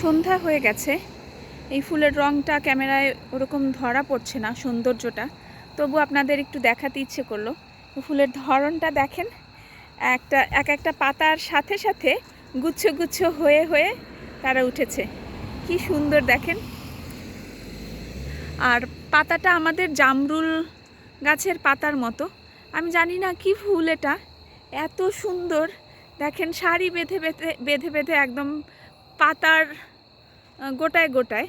সন্ধ্যা হয়ে গেছে। এই ফুলের রঙটা ক্যামেরায় ওরকম ধরা পড়ছে না সৌন্দর্যটা। তবু আপনাদের একটু দেখাতে ইচ্ছে করল। ফুলের ধরনটা দেখেন। একটা, এক একটা পাতার সাথে সাথে গুচ্ছ গুচ্ছ হয়ে হয়ে তারা উঠেছে। কি সুন্দর দেখেন। আর পাতাটা আমাদের জামরুল গাছের পাতার মতো। আমি জানি না কি ফুল এটা। এত সুন্দর। দেখেন শাড়ি বেঁধে বেঁধে বেঁধে বেঁধে একদম পাতার গোটায় গোটায়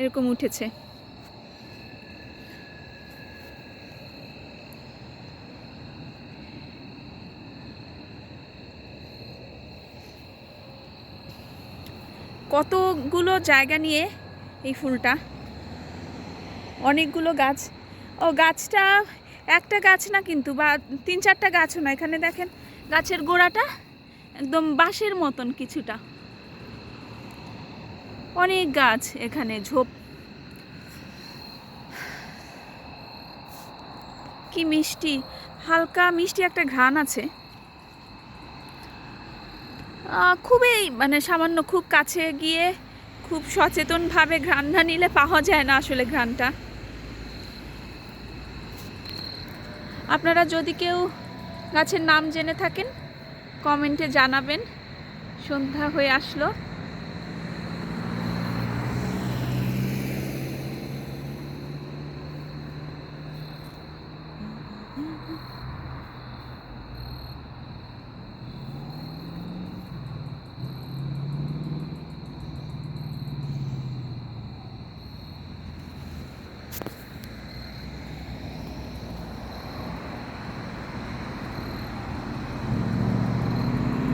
এরকম উঠেছে। কতগুলো জায়গা নিয়ে এই ফুলটা? অনেকগুলো গাছ। ও, গাছটা একটা গাছ না কিন্তু, বা তিন চারটা গাছও না, এখানে দেখেন গাছের গোড়াটা একদম বাঁশের মতন কিছুটা। অনেক গাছ এখানে, ঝোপ। কি মিষ্টি, হালকা মিষ্টি একটা ঘ্রাণ আছে। খুবই মানে সামান্য খুব কাছে গিয়ে খুব সচেতনভাবে ঘ্রাণ না নিলে পাওয়া যায় না আসলে ঘ্রাণটা। আপনারা যদি কেউ গাছের নাম জেনে থাকেন, কমেন্টে জানাবেন। সন্ধ্যা হয়ে আসলো।